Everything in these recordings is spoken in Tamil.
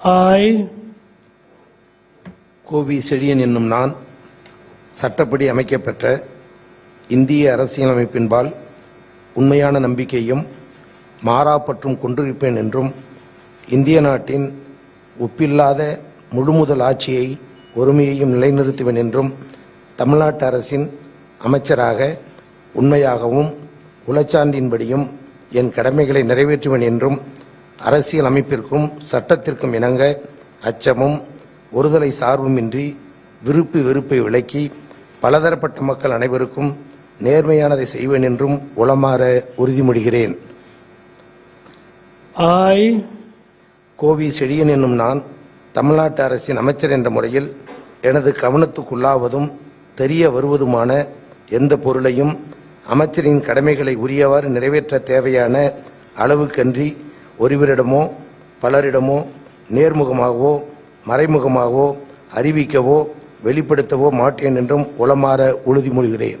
ஐ கோவி செழியன் என்னும் நான் சட்டப்படி அமைக்கப்பெற்ற இந்திய அரசியலமைப்பின்பால் உண்மையான நம்பிக்கையும் மாறாப்பற்றும் கொண்டிருப்பேன் என்றும் இந்திய நாட்டின் ஒப்பில்லாத முழுமுதல் ஆட்சியை ஒருமையையும் நிலைநிறுத்துவேன் என்றும் தமிழ்நாட்டு அரசின் அமைச்சராக உண்மையாகவும் உளச்சான்றின்படியும் என் கடமைகளை நிறைவேற்றுவேன் என்றும் அரசியல் அமைப்பிற்கும் சட்டத்திற்கும் இணங்க அச்சமும் ஒருதலை சார்புமின்றி விருப்பு வெறுப்பை விலக்கி பலதரப்பட்ட மக்கள் அனைவருக்கும் நேர்மையானதை செய்வேன் என்றும் உளமாற உறுதிமொழிகிறேன். I, கோவி செழியன் என்னும் நான் தமிழ்நாட்டு அரசின் அமைச்சர் என்ற முறையில் எனது கவனத்துக்குள்ளாவதும் தெரிய வருவதுமான எந்த பொருளையும் அமைச்சரின் கடமைகளை உரியவாறு நிறைவேற்ற தேவையான அளவுக்கன்றி ஒருவரிடமோ பலரிடமோ நேர்முகமாகவோ மறைமுகமாகவோ அறிவிக்கவோ வெளிப்படுத்தவோ மாட்டேன் என்றும் உளமாற உறுதிமொழிகிறேன்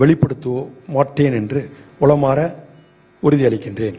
வெளிப்படுத்தவோ மாட்டேன் என்று உளமாற உறுதியளிக்கின்றேன்